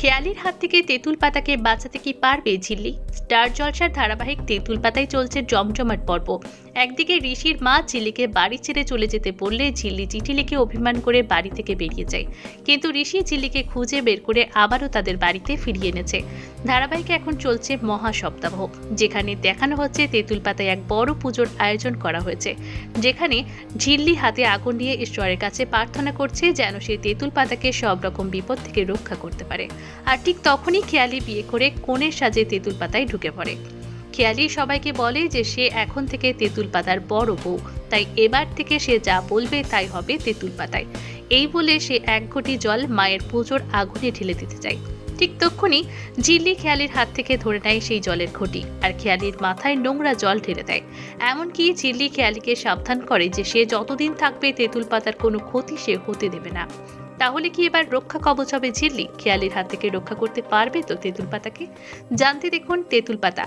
খেয়ালির হাত থেকে তেঁতুল পাতাকে বাঁচাতে কি পারবে ঝিল্লি? স্টার জলসার ধারাবাহিক তেঁতুল পাতায় চলছে জমজমাট পর্ব। একদিকে ঋষির মা ঝিল্লিকে বাড়ি ছেড়ে চলে যেতে বললে ঝিল্লি চিঠি লিখে অভিমান করে বাড়ি থেকে বেরিয়ে যায়। কিন্তু ঋষি ঝিল্লিকে খুঁজে বের করে আবারও তাদের বাড়িতে ফিরিয়ে এনেছে। ধারাবাহিকে এখন চলছে মহা সপ্তাহ যেখানে দেখানো হচ্ছে তেঁতুল পাতায় এক বড় পুজোর আয়োজন করা হয়েছে। যেখানে ঝিল্লি হাতে আগুন নিয়ে ঈশ্বরের কাছে প্রার্থনা করছে যেন সে তেঁতুল পাতাকে সব রকম বিপদ থেকে রক্ষা করতে পারে। আর ঠিক তখনই খেয়ালি বিয়ে করে কোণের সাজে তেঁতুল পাতায় ঢুকে পড়ে। খেয়ালি সবাইকে বলে যে সে এখন থেকে তেঁতুল পাতার বড় বউ, তাই এবার থেকে সে যা বলবে তাই হবে তেঁতুল পাতায়। এই বলে সে এক ঘটি জল মায়ের পুজোর আগুনে ঢেলে দিতে চায়। ঠিক তক্ষুনি জিল্লি খেয়ালির হাত থেকে ধরে নেয় সেই জলের ঘটি আর খেয়ালির মাথায় নোংরা জল ঢেলে দেয়। এমনকি চিল্লি খেয়ালিকে সাবধান করে যে সে যতদিন থাকবে তেঁতুল পাতার কোনো ক্ষতি সে হতে দেবে না। তাহলে কি এবার রক্ষা কবচ হবে ঝিল্লি? খেয়ালির হাত থেকে রক্ষা করতে পারবে তো তেঁতুল পাতাকে জানতে দেখুন তেঁতুল পাতা